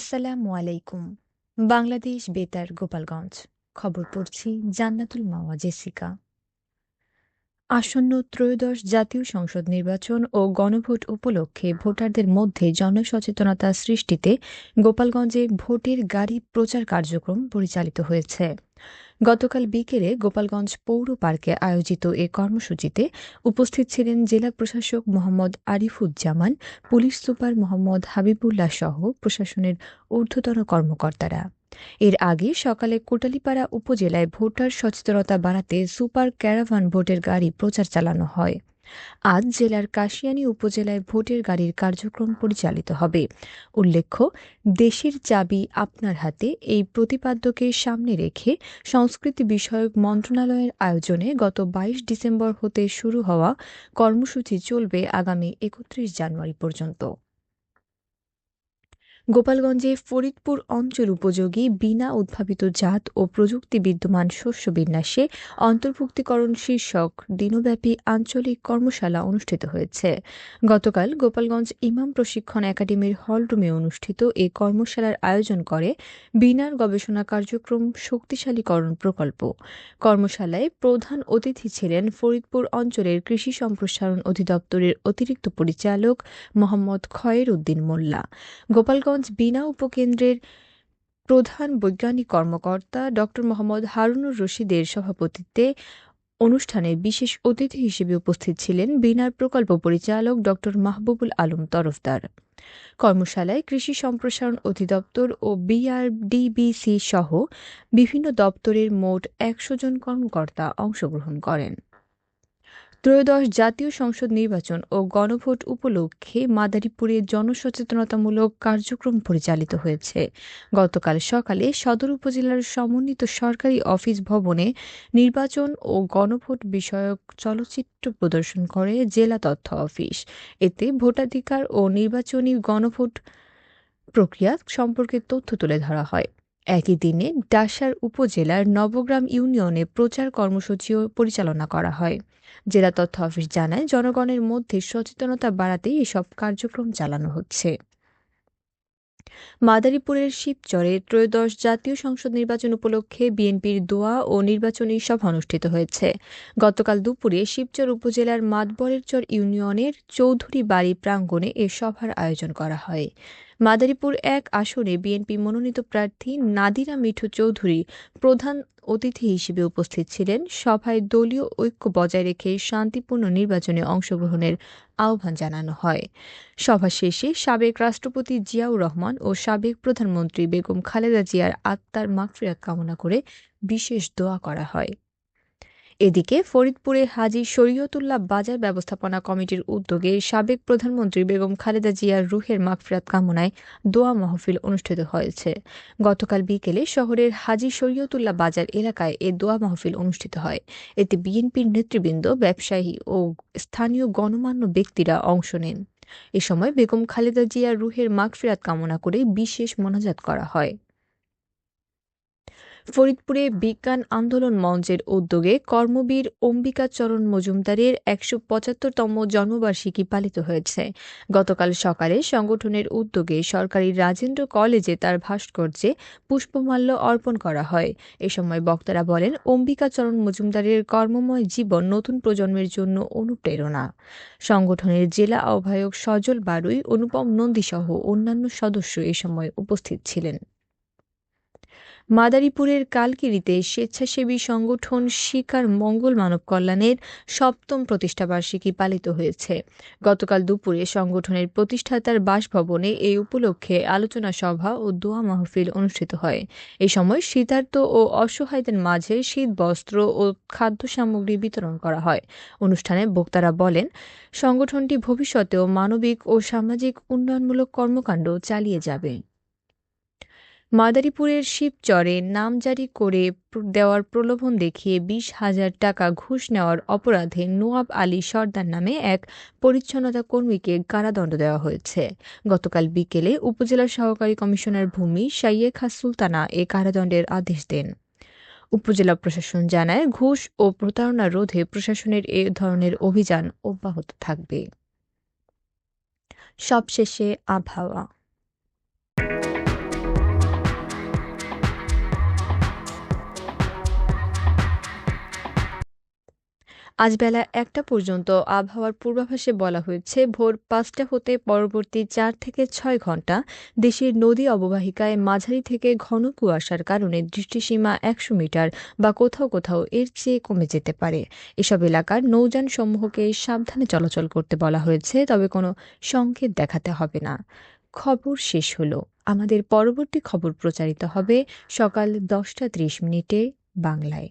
আসসালামু আলাইকুম। বাংলাদেশ বেতার, গোপালগঞ্জ। খবর পড়ছি জান্নাতুল মাওয়া, জেসিকা। আসন্ন ত্রয়োদশ জাতীয় সংসদ নির্বাচন ও গণভোট উপলক্ষে ভোটারদের মধ্যে জনসচেতনতা সৃষ্টিতে গোপালগঞ্জে ভোটের গাড়ি প্রচার কার্যক্রম পরিচালিত হয়েছে। গতকাল বিকেলে গোপালগঞ্জ পৌর পার্কে আয়োজিত এ কর্মসূচিতে উপস্থিত ছিলেন জেলা প্রশাসক মোহাম্মদ আরিফুজ্জামান, পুলিশ সুপার মোহাম্মদ হাবিবুল্লাহ সহ প্রশাসনের ঊর্ধ্বতন কর্মকর্তারা। এর আগে সকালে কোটালীপাড়া উপজেলায় ভোটার সচেতনতা বাড়াতে সুপার ক্যারাভান ভোটের গাড়ি প্রচার চালানো হয়। আজ জেলার কাশিয়ানী উপজেলায় ভোটের গাড়ির কার্যক্রম পরিচালিত হবে। উল্লেখ্য, দেশের চাবি আপনার হাতে এই প্রতিপাদ্যকে সামনে রেখে সংস্কৃতি বিষয়ক মন্ত্রণালয়ের আয়োজনে গত বাইশ ডিসেম্বর হতে শুরু হওয়া কর্মসূচি চলবে আগামী একত্রিশ জানুয়ারি পর্যন্ত। গোপালগঞ্জে ফরিদপুর অঞ্চল উপযোগী বিনা উদ্ভাবিত জাত ও প্রযুক্তি বিদ্যমান শস্য বিন্যাসে অন্তর্ভুক্তিকরণ শীর্ষক দিনব্যাপী আঞ্চলিক কর্মশালা অনুষ্ঠিত হয়েছে। গতকাল গোপালগঞ্জ ইমাম প্রশিক্ষণ একাডেমির হলরুমে অনুষ্ঠিত এ কর্মশালার আয়োজন করে বিনার গবেষণা কার্যক্রম শক্তিশালীকরণ প্রকল্প। কর্মশালায় প্রধান অতিথি ছিলেন ফরিদপুর অঞ্চলের কৃষি সম্প্রসারণ অধিদপ্তরের অতিরিক্ত পরিচালক মোহাম্মদ খয়ের উদ্দিন মোল্লা। গোপালগঞ্জ বিনা উপকেন্দ্রের প্রধান বৈজ্ঞানিক কর্মকর্তা ড. মোহাম্মদ হারুনুর রশিদের সভাপতিত্বে অনুষ্ঠানে বিশেষ অতিথি হিসেবে উপস্থিত ছিলেন বিনার প্রকল্প পরিচালক ড. মাহবুবুল আলম তরফদার। কর্মশালায় কৃষি সম্প্রসারণ অধিদপ্তর ও বিআরডিবিসি সহ বিভিন্ন দপ্তরের মোট একশো জন কর্মকর্তা অংশগ্রহণ করেন। ত্রয়োদশ জাতীয় সংসদ নির্বাচন ও গণভোট উপলক্ষে মাদারীপুরে জনসচেতনতামূলক কার্যক্রম পরিচালিত হয়েছে। গতকাল সকালে সদর উপজেলার সমন্বিত সরকারি অফিস ভবনে নির্বাচন ও গণভোট বিষয়ক চলচ্চিত্র প্রদর্শন করে জেলা তথ্য অফিস। এতে ভোটাধিকার ও নির্বাচনী গণভোট প্রক্রিয়া সম্পর্কে তথ্য তুলে ধরা হয়। একই দিনে ডাসার উপজেলার নবগ্রাম ইউনিয়নে প্রচার কর্মসূচিও পরিচালনা করা হয়। জেলা তথ্য অফিস জানায়, জনগণের মধ্যে সচেতনতা বাড়াতেই এসব কার্যক্রম চালানো হচ্ছে। মাদারীপুরের শিবচরে ত্রয়োদশ জাতীয় সংসদ নির্বাচন উপলক্ষে বিএনপির দোয়া ও নির্বাচনী সভা অনুষ্ঠিত হয়েছে। গতকাল দুপুরে শিবচর উপজেলার মাতবরেরচর ইউনিয়নের চৌধুরী বাড়ি প্রাঙ্গণে এ সভার আয়োজন করা হয়। মাদারীপুর এক আসনে বিএনপি মনোনীত প্রার্থী নাদিরা মিঠু চৌধুরী প্রধান অতিথি হিসেবে উপস্থিত ছিলেন। সভায় দলীয় ঐক্য বজায় রেখে শান্তিপূর্ণ নির্বাচনে অংশগ্রহণের আহ্বান জানানো হয়। সভা শেষে সাবেক রাষ্ট্রপতি জিয়াউর রহমান ও সাবেক প্রধানমন্ত্রী বেগম খালেদা জিয়ার আত্মার মাগফিরাত কামনা করে বিশেষ দোয়া করা হয়। এদিকে ফরিদপুরে হাজি শরীয়তুল্লাহ বাজার ব্যবস্থাপনা কমিটির উদ্যোগে সাবেক প্রধানমন্ত্রী বেগম খালেদা জিয়ার রুহের মাগফিরাত কামনায় দোয়া মাহফিল অনুষ্ঠিত হয়েছে। গতকাল বিকেলে শহরের হাজি শরীয়তুল্লাহ বাজার এলাকায় এ দোয়া মাহফিল অনুষ্ঠিত হয়। এতে বিএনপির নেতৃবৃন্দ, ব্যবসায়ী ও স্থানীয় গণমান্য ব্যক্তিরা অংশ নেন। এ সময় বেগম খালেদা জিয়ার রুহের মাগফিরাত কামনা করে বিশেষ মোনাজাত করা হয়। ফরিদপুরে বিজ্ঞান আন্দোলন মঞ্চের উদ্যোগে কর্মবীর অম্বিকাচরণ মজুমদারের একশো পঁচাত্তরতম জন্মবার্ষিকী পালিত হয়েছে। গতকাল সকালে সংগঠনের উদ্যোগে সরকারি রাজেন্দ্র কলেজে তার ভাস্কর্যে পুষ্পমাল্য অর্পণ করা হয়। এ সময় বক্তারা বলেন অম্বিকাচরণ মজুমদারের কর্মময় জীবন নতুন প্রজন্মের জন্য অনুপ্রেরণা। সংগঠনের জেলা আহ্বায়ক সজল বারুই, অনুপম নন্দীসহ অন্যান্য সদস্য এ সময় উপস্থিত ছিলেন। মাদারীপুরের কালকিরিতে স্বেচ্ছাসেবী সংগঠন শিকার মঙ্গল মানব কল্যাণের সপ্তম প্রতিষ্ঠাবার্ষিকী পালিত হয়েছে। গতকাল দুপুরে সংগঠনের প্রতিষ্ঠাতার বাসভবনে এই উপলক্ষে আলোচনা সভা ও দোয়া মাহফিল অনুষ্ঠিত হয়। এ সময় শীতার্থ ও অসহায়দের মাঝে শীত বস্ত্র ও খাদ্য সামগ্রী বিতরণ করা হয়। অনুষ্ঠানে বক্তারা বলেন, সংগঠনটি ভবিষ্যতেও মানবিক ও সামাজিক উন্নয়নমূলক কর্মকাণ্ড চালিয়ে যাবে। মাদারীপুরের শিবচরে নামজারি করে দেওয়ার প্রলোভন দেখিয়ে বিশ হাজার টাকা ঘুষ নেওয়ার অপরাধে নোয়াব আলী সর্দার নামে এক পরিচ্ছন্নতা কর্মীকে কারাদণ্ড দেওয়া হয়েছে। গতকাল বিকেলে উপজেলা সহকারী কমিশনার ভূমি সাইয়েখা সুলতানা এ কারাদণ্ডের আদেশ দেন। উপজেলা প্রশাসন জানায়, ঘুষ ও প্রতারণা রোধে প্রশাসনের এ ধরনের অভিযান অব্যাহত থাকবে। সবশেষে আবহাওয়া। আজ বেলা একটা পর্যন্ত আবহাওয়ার পূর্বাভাসে বলা হয়েছে, ভোর পাঁচটা হতে পরবর্তী চার থেকে ছয় ঘণ্টা দেশের নদী অববাহিকায় মাঝারি থেকে ঘন কুয়াশার কারণে দৃষ্টিসীমা একশো মিটার বা কোথাও কোথাও এর চেয়ে কমে যেতে পারে। এসব এলাকার নৌযান সমূহকে সাবধানে চলাচল করতে বলা হয়েছে, তবে কোনো সংকেত দেখাতে হবে না। খবর শেষ হলো। আমাদের পরবর্তী খবর প্রচারিত হবে সকাল দশটা ত্রিশ মিনিটে বাংলায়।